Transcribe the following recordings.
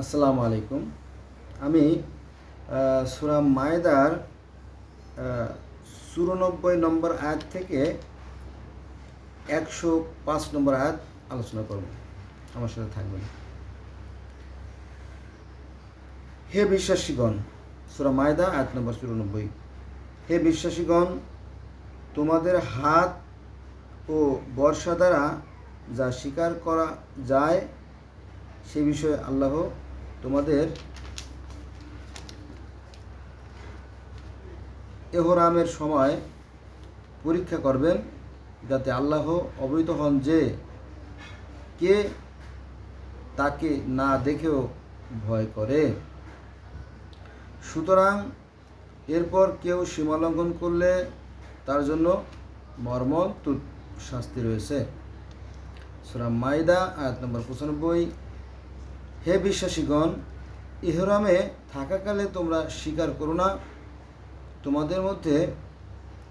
আসসালামু আলাইকুম। আমি সূরা মায়দার চুরানব্বই নম্বর আয়াত থেকে একশো পাঁচ নম্বর আয়াত আলোচনা করব। আমার সাথে থাকবেন। হে বিশ্বাসীগণ, সুরা মায়দা, আয়াত নম্বর চুরানব্বই। হে বিশ্বাসীগণ, তোমাদের হাত ও বর্ষা দ্বারা যা স্বীকার করা যায়, সে বিষয়ে আল্লাহ তোমাদের এহরামের সময় পরীক্ষা করবেন যাতে আল্লাহ অবহিত হন যে কে তাকে না দেখেও ভয় করে। সুতরাং এরপর কেউ সীমালঙ্ঘন করলে তার জন্য মর্মন্তুদ শাস্তি রয়েছে। সুরা মাইদা, আয়াত নম্বর পঁচানব্বই। হে বিশ্বাসীগণ, ইহরামে থাকাকালে তোমরা স্বীকার করো না। তোমাদের মধ্যে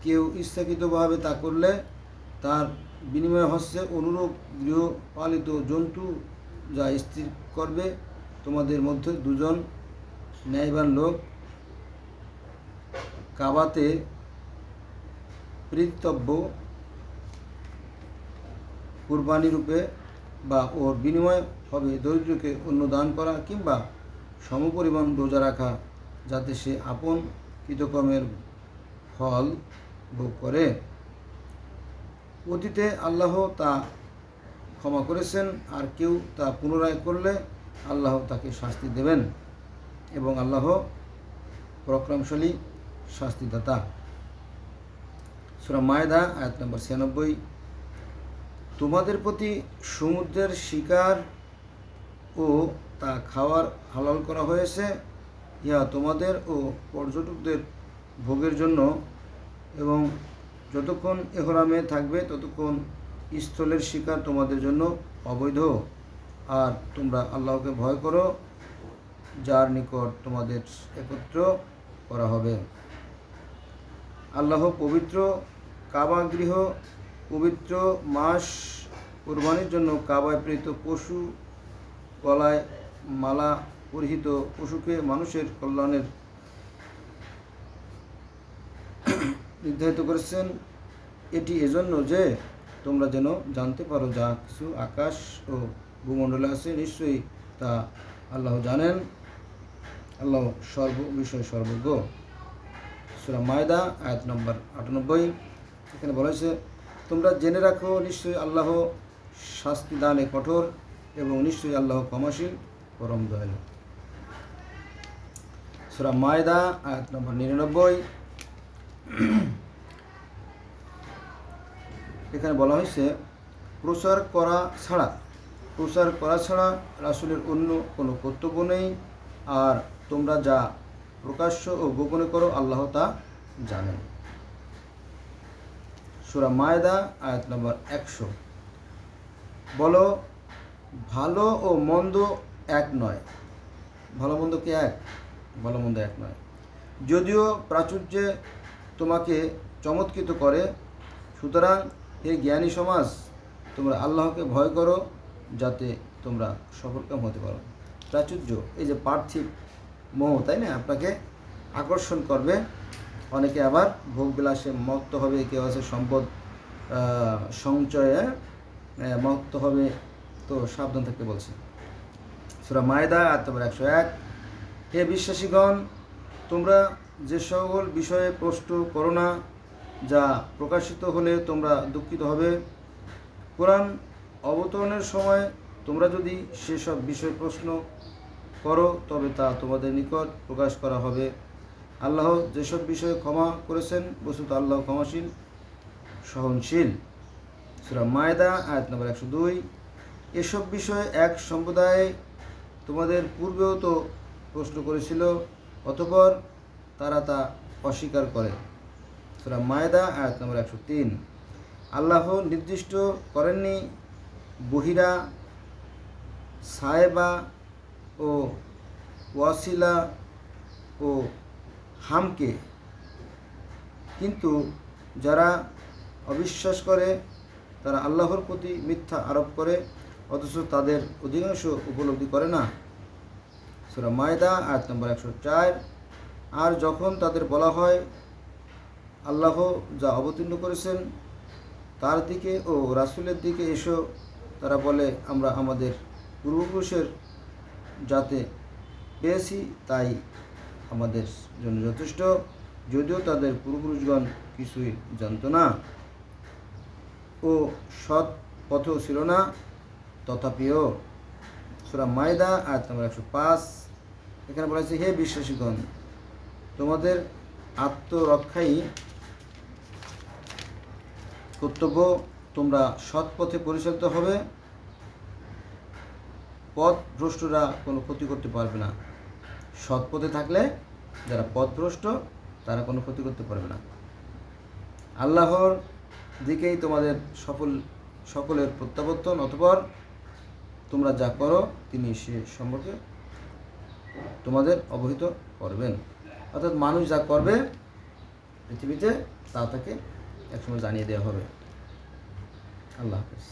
কেউ ইচ্ছাকৃতভাবে তা করলে তার বিনিময় হচ্ছে অনুরূপ গৃহপালিত জন্তু যা স্থির করবে, তোমাদের মধ্যে দুজন ন্যায়বান লোক কাবাতে প্রীতব্য কুরবানি রূপে বা ওর বিনিময় হবে দরিদ্রকে অন্য দান করা কিংবা সমপরিমাণ রোজা রাখা যাতে সে আপন কৃতকর্মের ফল ভোগ করে। অতীতে আল্লাহ তা ক্ষমা করেছেন, আর কেউ তা পুনরায় করলে আল্লাহ তাকে শাস্তি দেবেন এবং আল্লাহ পরাক্রমশালী শাস্তিদাতা। সুরা মায়দা, আয়াত নম্বর ছিয়ানব্বই। তোমাদের প্রতি সমুদ্রের শিকার ও তা খাওয়ার হালাল করা হয়েছে, ইহা তোমাদের ও পর্যটকদের ভোগের জন্য। এবং যতক্ষণ এহরামে থাকবে, ততক্ষণ স্থলের শিকার তোমাদের জন্য অবৈধ। আর তোমরা আল্লাহকে ভয় করো, যার নিকট তোমাদের একত্র করা হবে। আল্লাহ পবিত্র কাবা গৃহ পবিত্র মাস কোরবানির জন্য কাবায় প্রেরিত পশু গলায় মালা পরিহিত পশুকে মানুষের কল্যাণের নির্ধারিত করেছেন। এটি এজন্য যে তোমরা যেন জানতে পারো যা কিছু আকাশ ও ভূমণ্ডলে আছে, নিশ্চয়ই তা আল্লাহ জানেন। আল্লাহ সর্ব বিষয় সর্বজ্ঞ। সুরা মায়দা, আয়াত নম্বর আটানব্বই। এখানে বলা হয়েছে তোমরা জেনে রাখো, নিশ্চয়ই আল্লাহ শাস্তি দানে কঠোর এবং নিশ্চয়ই আল্লাহ ক্ষমাশীল, পরম দয়ালু। সুরা মায়দা, আয়াত নম্বর নিরানব্বই। এখানে বলা হয়েছে, প্রচার করা ছাড়া, প্রচার করা ছাড়া রাসুলের অন্য কোনো কর্তব্য নেই, আর তোমরা যা প্রকাশ্য ও গোপনে করো, আল্লাহ তা জানেন। সুরা মায়দা, আয়াত নম্বর একশো। বলো, ভালো ও মন্দ এক নয়। ভালো মন্দ কি এক? ভালো মন্দ এক নয়। যদিও প্রাচুর্যে তোমাকে চমৎকৃত করে, সুতরাং হে জ্ঞানী সমাজ, তোমরা আল্লাহকে ভয় করো, যাতে তোমরা সফলকাম হতে পারো। প্রাচুর্য, এই যে পার্থিব মোহ, তাই না? আপনাকে আকর্ষণ করবে। অনেকে আবার ভোগবিলাসে মত্ত হবে, কেউ আছে সম্পদ সঞ্চয়ে মত্ত হবে। তো সাবধান থাকতে বলছে। সুরা মায়দা আর তোমার একশো এক। হে বিশ্বাসীগণ, তোমরা যে সকল বিষয়ে প্রশ্ন করো না, যা প্রকাশিত হলে তোমরা দুঃখিত হবে। কোরআন অবতরণের সময় তোমরা যদি সেসব বিষয় প্রশ্ন করো, তবে তা তোমাদের নিকট প্রকাশ করা হবে। আল্লাহ যেসব বিষয়ে ক্ষমা করেছেন, বস্তুত আল্লাহ ক্ষমাশীল, সহনশীল। সুরা মায়দা, আয়াত নম্বর একশো দুই। এসব বিষয়ে এক সম্প্রদায় তোমাদের পূর্বেও তো প্রশ্ন করেছিল, অতপর তারা তা অস্বীকার করে। সুরা মায়দা, আয়াত নম্বর একশো তিন। আল্লাহ নির্দিষ্ট করেননি বহিরা সাহেবা ও ওয়াসিলা ও হামকে। কিন্তু যারা অবিশ্বাস করে, তারা আল্লাহর প্রতি মিথ্যা আরোপ করে, অথচ তাদের অধিকাংশ উপলব্ধি করে না। সুরা মায়দা, আয়াত নম্বর একশো চার। আর যখন তাদের বলা হয়, আল্লাহ যা অবতীর্ণ করেছেন, তার দিকে ও রাসূলের দিকে এসো, তারা বলে, আমরা আমাদের পূর্বপুরুষের যাতে পেয়েছি, তাই আমাদের জন্য যথেষ্ট। যদিও তাদের পূর্বপুরুষগণ কিছুই জানতো না ও সৎ পথও ছিল না, তথাপিও সুরা মায়দা আর নম্বর একশো পাঁচ, এখানে বলা হয়েছে, হে বিশ্বাসীগণ, তোমাদের আত্মরক্ষাই কর্তব্য। তোমরা সৎ পথে পরিচালিত হবে। পথ ভ্রষ্টরা কোনো ক্ষতি করতে পারবে না। সৎ পথে থাকলে যারা পথভ্রষ্ট, তারা কোনো ক্ষতি করতে পারবে না। আল্লাহর দিকেই তোমাদের সফল, সকলের প্রত্যাবর্তন, অতপর তোমরা যা করো, তিনি সে সম্পর্কে তোমাদের অবহিত করবেন। অর্থাৎ মানুষ যা করবে পৃথিবীতে, তা তাকে একসময় জানিয়ে দেওয়া হবে। আল্লাহ হাফেজ।